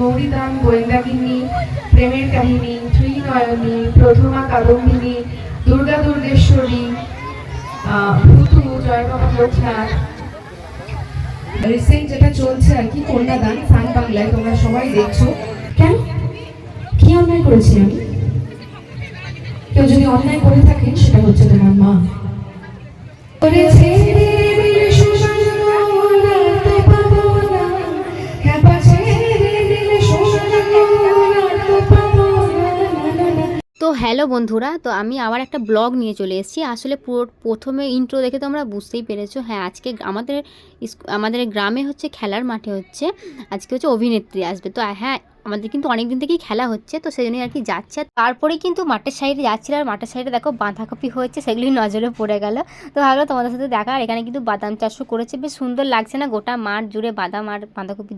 গৌরীদান গোয়েন্দাগিনী প্রেমের কাহিনী, ত্রিনয়নী, প্রথমা কাদম্বিনী, দুর্গা দুর্গেশ্বরী ভূতু, জয় বাবা লোকনাথ। রিসেন্ট যেটা চলছে আর কি কন্যাদান সান বাংলায়, তোমরা সবাই দেখছ। কেন? কি অন্যায় করেছি আমি? কেউ যদি অন্যায় করে থাকেন, সেটা হচ্ছে তোমার মা। করেছে হ্যালো বন্ধুরা, তো আমি আবার একটা ব্লগ নিয়ে চলে এসেছি। আসলে পুরো প্রথমে ইন্ট্রো দেখে তো আমরা বুঝতেই পেরেছ। হ্যাঁ আজকে আমাদের আমাদের গ্রামে হচ্ছে খেলার মাঠে হচ্ছে, আজকে হচ্ছে অভিনেত্রী আসবে। তো হ্যাঁ আমাদের কিন্তু অনেক দিন থেকেই খেলা হচ্ছে, তো সেই জন্যই আর কি যাচ্ছে। তারপরে কিন্তু মাঠের সাইডে যাচ্ছিল, আর মাঠের সাইডে দেখো বাঁধাকপি হয়েছে সেগুলি নজরে পড়ে গেল। তো ভাবলো তোমাদের সাথে দেখা, আর এখানে কিন্তু বাদাম চাষও করেছে, বেশ সুন্দর লাগছে না? গোটা মাঠ জুড়ে বাদাম আর বাঁধাকপি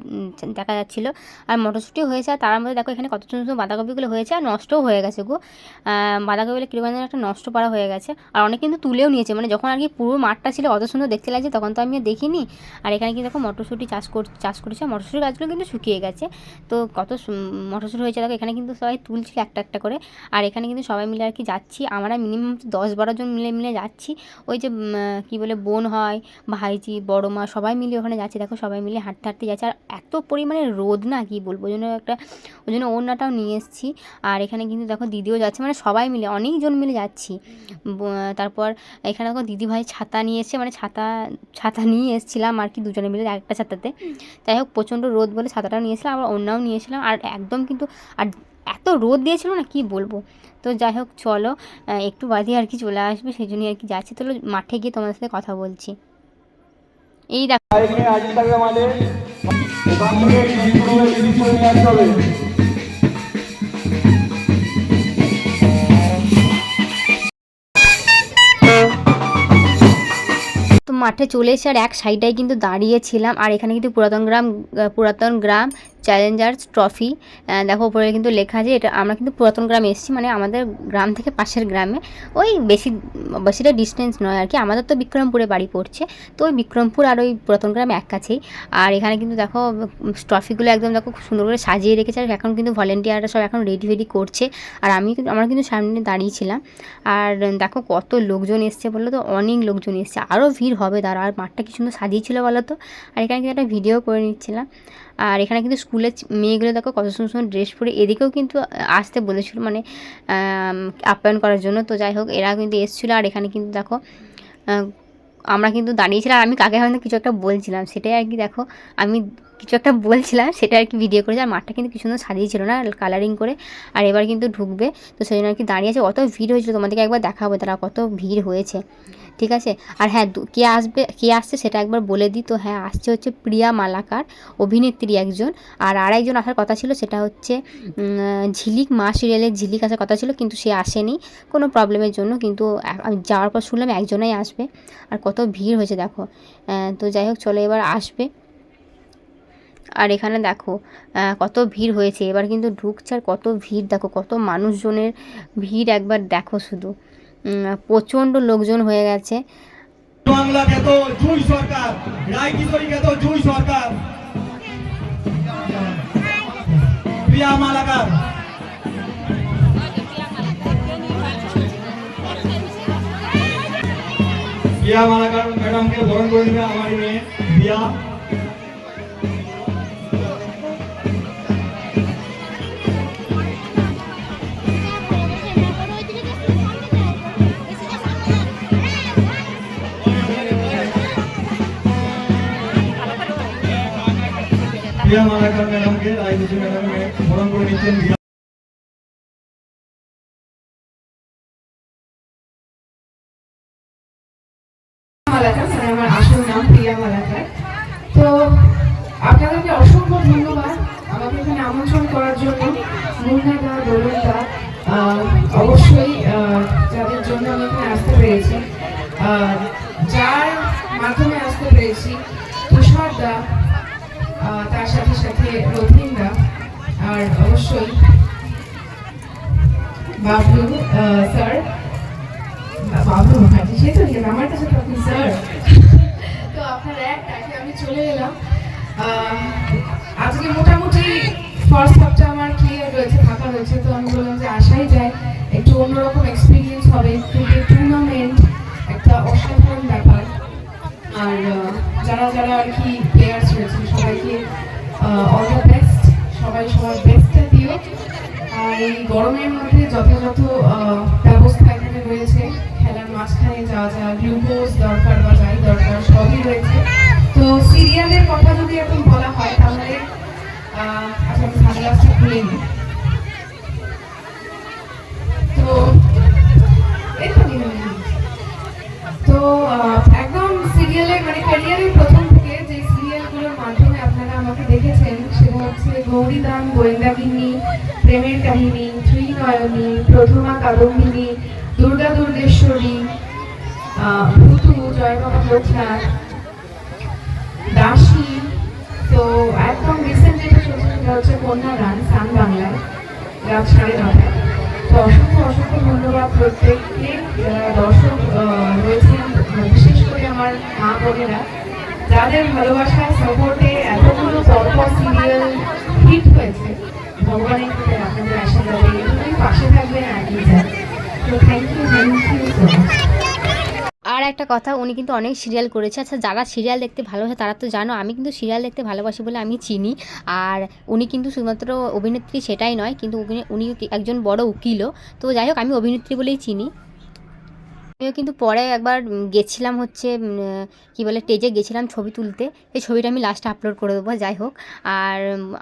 দেখা যাচ্ছিল। আর মটরশুঁটি হয়েছে, আর তার মধ্যে দেখো এখানে কত সুন্দর সুন্দর বাঁধাকপিগুলো হয়েছে, আর নষ্টও হয়ে গেছে গো। বাঁধাকপিগুলো কীরকম যেন একটা নষ্ট করা হয়ে গেছে। আর অনেক কিন্তু তুলেও নিয়েছে মানে যখন আর কি পুরো মাঠটা ছিল অত সুন্দর দেখতে লাগছে, তখন তো আমি দেখিনি। আর এখানে কিন্তু দেখো মটরশুঁটি চাষ কর, চাষ করেছে মটরশুঁটি গাছগুলো কিন্তু শুকিয়ে গেছে। তো কত মটরশুঁটি হয়েছে। দেখো, এখানে কিন্তু সবাই তুলছিল একটা একটা করে। আর এখানে কিন্তু সবাই মিলে আর কি যাচ্ছি। আমরা মিনিমাম দশ বারো জন মিলে মিলে যাচ্ছি। ওই যে কী বলে, বোন হয়, ভাইজি, বড় মা, সবাই মিলে ওখানে যাচ্ছি। দেখো, সবাই মিলে হাঁটতে হাঁটতে যাচ্ছে। আর এত পরিমাণে রোদ না, কি বলব? ওই জন্য একটা, ওই জন্য ওড়নাটাও নিয়ে এসেছি। আর এখানে কিন্তু দেখো, দিদিও যাচ্ছে। মানে সবাই মিলে, অনেকজন মিলে যাচ্ছি। তারপর এখানে দেখো দিদি ভাই ছাতা নিয়ে এসছে। মানে ছাতা ছাতা নিয়ে এসেছিলাম আর কি দুজনে মিলে একটা ছাতাতে। যাই হোক, প্রচণ্ড রোদ বলে ছাতাটাও নিয়েছিলাম আবার অন্যও নিয়েছিলাম আর একদম কিন্তু, আর এত রোদ দিয়েছিল না, কি বলব? তো যাই হোক, চলো একটু বাদে আর কি চলে আসবে, সেই জন্যই আর কি যাচ্ছি। তো মাঠে গিয়ে তোমাদের সাথে কথা বলছি। এই দেখো মাঠে চলে এসে আর এক সাইডটায় কিন্তু দাঁড়িয়েছিলাম, আর এখানে কিন্তু পুরাতন গ্রাম পুরাতন গ্রাম চ্যালেঞ্জার্স ট্রফি দেখো উপরে কিন্তু লেখা আছে, এটা আমরা কিন্তু পুরাতন গ্রামে এসেছি মানে আমাদের গ্রাম থেকে পাশের গ্রামে। ওই বেশি, বেশিটা ডিস্টেন্স নয় আর কি, আমাদের তো বিক্রমপুরে বাড়ি পড়ছে, তো ওই বিক্রমপুর আর ওই পুরাতন গ্রাম এক কাছেই। আর এখানে কিন্তু দেখো ট্রফিগুলো একদম দেখো খুব সুন্দর করে সাজিয়ে রেখেছে, আর এখন কিন্তু ভলেন্টিয়াররা সব এখন রেডি ফেডি করছে। আর আমি কিন্তু, আমরা কিন্তু সামনে দাঁড়িয়েছিলাম আর দেখো কত লোকজন এসছে বলল তো, অনেক লোকজন এসছে আরও ভিড় হবে তারা আর মাঠটা কি সুন্দর সাজিয়েছিল বলো তো? আর এখানে কিন্তু একটা ভিডিও করে নিচ্ছিলাম। আর এখানে কিন্তু স্কুলের মেয়েগুলো দেখো কত সুন্দর সুন্দর ড্রেস পরে এদিকেও কিন্তু আসতে বলেছিল মানে আপ্যায়ন করার জন্য। তো যাই হোক, এরা কিন্তু এসেছিল আর এখানে কিন্তু দেখো আমরা কিন্তু দাঁড়িয়েছিলাম আমি কাকে হয়তো কিছু একটা বলছিলাম। সেটাই আর কি দেখো, আমি কিছু একটা বলছিলাম, সেটা আর কি ভিডিও করেছি। আর মাঠটা কিন্তু কি সুন্দর সাজিয়েছিল না কালারিং করে। আর এবার কিন্তু ঢুকবে। তো সেই জন্য আর কি দাঁড়িয়ে আছে। অত ভিড় হয়েছিল তোমাদেরকে একবার দেখাবো। তারা কত ভিড় হয়েছে। ঠিক আছে? আর হ্যাঁ কে আসবে, কে আসছে সেটা একবার বলে দিই। তো হ্যাঁ আসছে হচ্ছে প্রিয়া মালাকার, অভিনেত্রী একজন। আর আরেকজন আসার কথা ছিল, সেটা হচ্ছে ঝিলিক, মা সিরিয়ালের ঝিলিক আসার কথা ছিল, কিন্তু সে আসেনি। কোনো প্রবলেমের জন্য কিন্তু আমি যাওয়ার পর শুনলাম একজনেই আসবে। আর কত ভিড় হয়েছে, দেখো। তো যাই হোক, চলো এবার আসবে। আর এখানে দেখো কত ভিড় হয়েছে। এবার কিন্তু ঢুকছে আর কত ভিড়, দেখো, কত মানুষজনের ভিড় একবার দেখো শুধু। প্রচণ্ড লোকজন হয়ে গেছে। বাংলা খ্যাত জুই সরকার খ্যাত জুই সরকার। প্রিয়া মালাকার। প্রিয়া মালাকার ম্যাডামকে বরণ করে দেবে আমার মেয়ে, প্রিয়া। প্রিয়া মালাকার ম্যাডামকে রায় কিশোরী ম্যাডামকে বরণ করে নিচ্ছেন এখানে আমন্ত্রণ করার জন্য। মুন্নাদা দোলনদা অবশ্যই আহ, যাদের জন্য আমি এখানে আসতে পেরেছি। যার মাধ্যমে আসতে পেরেছি তুষারদা আহ, তার সাথে সাথে রথিনদা আর অবশ্যই বাবলু স্যার বাবু মুখার্জি, সে তো আমার কাছে তো আপনি স্যার। তো আপনার এক ডাকে আমি চলে এলাম। আজকে মোটামুটি ফার্স্ট হাফটা আমার ক্লিয়ার রয়েছে থাকা রয়েছে, তো আমি বললাম যে আসাই যায়, একটু অন্যরকম এক্সপিরিয়েন্স হবে ক্রিকেট টুর্নামেন্ট একটা অসাধারণ ব্যাপার। আর যারা যারা আর কি প্লেয়ার্স রয়েছে সবাইকে অল দ্য বেস্ট সবাই সবার বেস্টটা দিও। আর এই গরমের মধ্যে যথাযথ ব্যবস্থা এখানে রয়েছে। খেলার মাঝখানে যা যা গ্লুকোজ দরকার বা যাই দরকার সবই রয়েছে। তো সিরিয়ালের কথা যদি এখন বলা হয়, তাহলে আচ্ছা আমি সানগ্লাসটা খুলে নিই। হচ্ছে গৌরীদান গোয়েন্দাগিন্নি প্রেমের কাহিনী, ত্রিনয়নী, প্রথমা কাদম্বিনী, দুর্গা দুর্গেশ্বরী ভূতু, জয় বাবা লোকনাথ দাসী। তো একদম রিসেন্ট যেটা সেটা হচ্ছে কন্যা গান সান বাংলায়, রাত সাড়ে নটায়। তো অসংখ্য অসংখ্য ধন্যবাদ প্রত্যেককে যারা দর্শক রয়েছেন, বিশেষ করে আমার মা বোনেরা, যাদের ভালোবাসায় সাপোর্টে এতগুলো পরপর সিরিয়াল হয়েছে। থ্যাংক ইউ থ্যাংক ইউ আর একটা কথা, উনি কিন্তু অনেক সিরিয়াল করেছে। আচ্ছা যারা সিরিয়াল দেখতে ভালোবাসে তারা তো জানো, আমি কিন্তু সিরিয়াল দেখতে ভালোবাসি বলে আমি চিনি। আর উনি কিন্তু শুধুমাত্র অভিনেত্রী সেটাই নয়, কিন্তু উনি একজন বড় উকিলও। তো যাই হোক, আমি অভিনেত্রী বলেই চিনি। আমিও কিন্তু পরে একবার গেছিলাম হচ্ছে কি বলে স্টেজে গেছিলাম ছবি তুলতে। সেই ছবিটা আমি লাস্টে আপলোড করে দেবো, যাই হোক। আর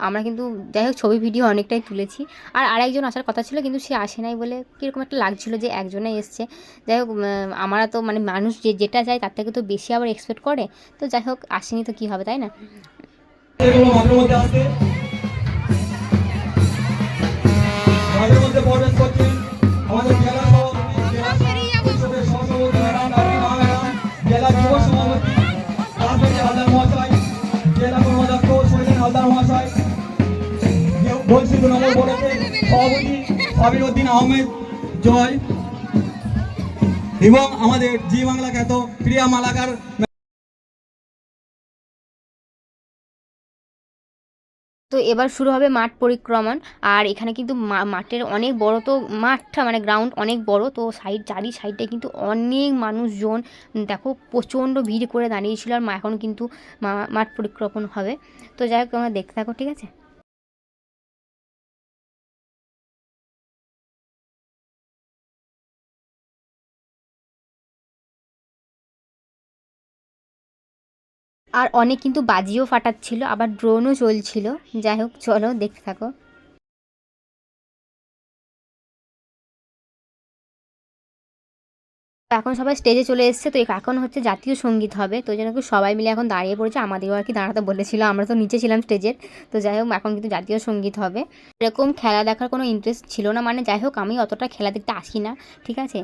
আমরা কিন্তু, যাই হোক, ছবি ভিডিও অনেকটাই তুলেছি। আর আরেকজন আসার কথা ছিল, কিন্তু সে আসে নাই বলে কীরকম একটা লাগছিল যে একজনে এসছে। যাই হোক আমরা তো মানে মানুষ যে, যেটা চায় তার থেকে তো বেশি আবার এক্সপেক্ট করে। তো যাই হোক, আসেনি তো কী হবে, তাই না? আহমেদ জয়। এবং আমাদের জি বাংলা খ্যাত প্রিয়া মালাকার তো এবার শুরু হবে মাঠ পরিক্রমণ। আর এখানে কিন্তু মাঠের অনেক বড় তো মাঠটা মানে গ্রাউন্ড অনেক বড়, তো সাইড চারি সাইডে কিন্তু অনেক মানুষজন, দেখো প্রচণ্ড ভিড় করে দাঁড়িয়েছিল আর এখন কিন্তু মাঠ পরিক্রমণ হবে। তো যাই হোক, তোমরা দেখতে থাকো, ঠিক আছে? আর অনেক কিন্তু বাজিও ফাটাচ্ছিল আবার ড্রোনও চলছিল। যাই হোক চলো দেখতে থাকো। এখন সবাই স্টেজে চলে এসেছে তো এখন হচ্ছে জাতীয় সংগীত হবে। তো যেন কি সবাই মিলে এখন দাঁড়িয়ে পড়েছে আমাদেরও আর কি দাঁড়াতে বলেছিল আমরা তো নিচে ছিলাম স্টেজের তো যাই হোক এখন কিন্তু জাতীয় সংগীত হবে। এরকম খেলা দেখার কোনো ইন্টারেস্ট ছিল না মানে যাই হোক আমি অতটা খেলা দেখতে আসি না ঠিক আছে?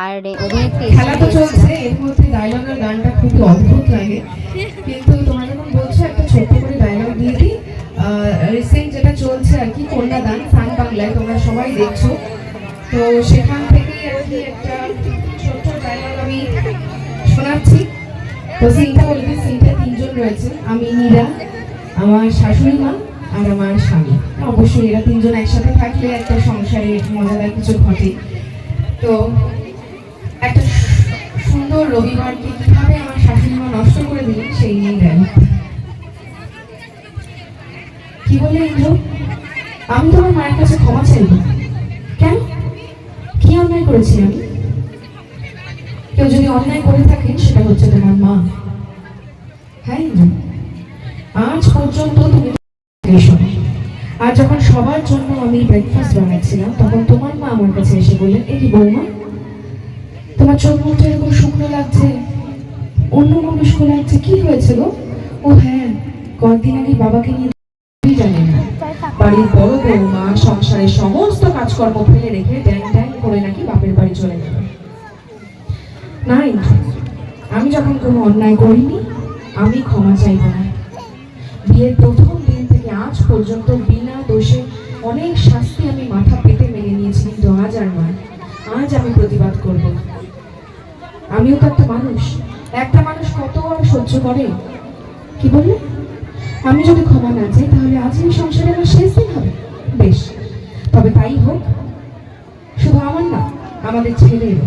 আর অভিনেত্রী দেখছ। তো সেখান থেকেই আর একটা ছোট্ট ডায়লগ আমি শোনাচ্ছি। তো সিনটা বলবি সিনটা তিনজন রয়েছে। আমি নীরা আমার শাশুড়ি মা আর আমার স্বামী। অবশ্যই এরা তিনজন একসাথে থাকলে একটা সংসারে মজাদার কিছু ঘটে। তো একটা সুন্দর রবিবারকে কীভাবে আমার শাশুড়ি মা নষ্ট করে দিলেন সেই নিয়ে গান কি বলে ইন্দ্র? আমি তোমার মায়ের কাছে ক্ষমা চাইব। অন্যায় করেছি আমি কেউ যদি অন্যায় করে থাকেন, সেটা হচ্ছে তোমার মা। হ্যাঁ আজ পর্যন্ত তুমি আর যখন সবার জন্য আমি ব্রেকফাস্ট বানাচ্ছিলাম, তখন তোমার মা আমার কাছে এসে বললেন, এই কি বৌমা, তোমার চোখ মুখটা এরকম শুকনো লাগছে, অন্য মনস্ক লাগছে, কি হয়েছে গো? ও হ্যাঁ কয়েকদিন আগে বাবাকে নিয়ে জানি না, বাড়ির বড় বৌমা সংসারের সমস্ত কাজকর্ম ফেলে রেখে ড্যাং করে নাকি বাপের বাড়ি চলে গেল। না ইন্দ্র, আমি যখন কোনো অন্যায় করিনি আমি ক্ষমা চাইব না। বিয়ের প্রথম দিন থেকে আজ পর্যন্ত বিনা দোষে অনেক শাস্তি আমি মাথা পেতে মেনে নিয়েছি কিন্তু আজ আর নয়। আজ আমি প্রতিবাদ করব। আমিও তো একটা মানুষ। একটা মানুষ কত আর সহ্য করে? কি বললে? আমি যদি ক্ষমা না চাই তাহলে আজ এই সংসারে আমার শেষ দিন হবে। বেশ তবে তাই হোক শুধু আমার না, আমাদের ছেলেরও।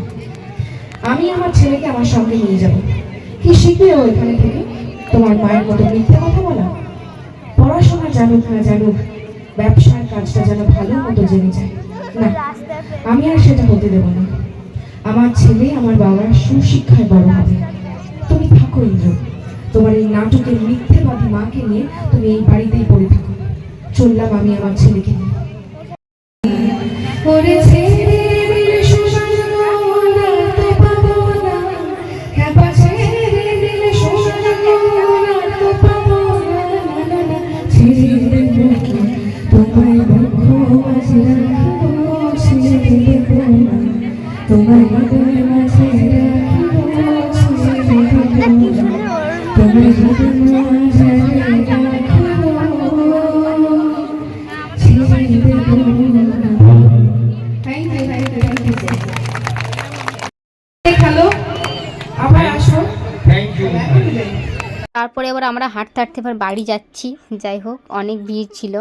আমি আমার ছেলেকে আমার সঙ্গে নিয়ে যাব। কি শিখবে ও এখানে থেকে তোমার মায়ের মতো মিথ্যে কথা বলা? পড়াশোনা জানুক না জানুক, ব্যবসার কাজটা যেন ভালো মতো জেনে যায়। না, আমি আর সেটা হতে দেব না। আমার ছেলে আমার বাবার সুশিক্ষায় বড় হবে। তুমি থাকো, ইন্দ্র। তোমার এই নাটকের মিথ্যেবাদী মাকে নিয়ে তুমি এই বাড়িতেই পড়ে থাকো। চললাম আমি আমার ছেলেকে নিয়ে। ওরে আবার তারপরে এবার আমরা হাঁটতে হাঁটতে এবার বাড়ি যাচ্ছি। যাই হোক অনেক ভিড় ছিল।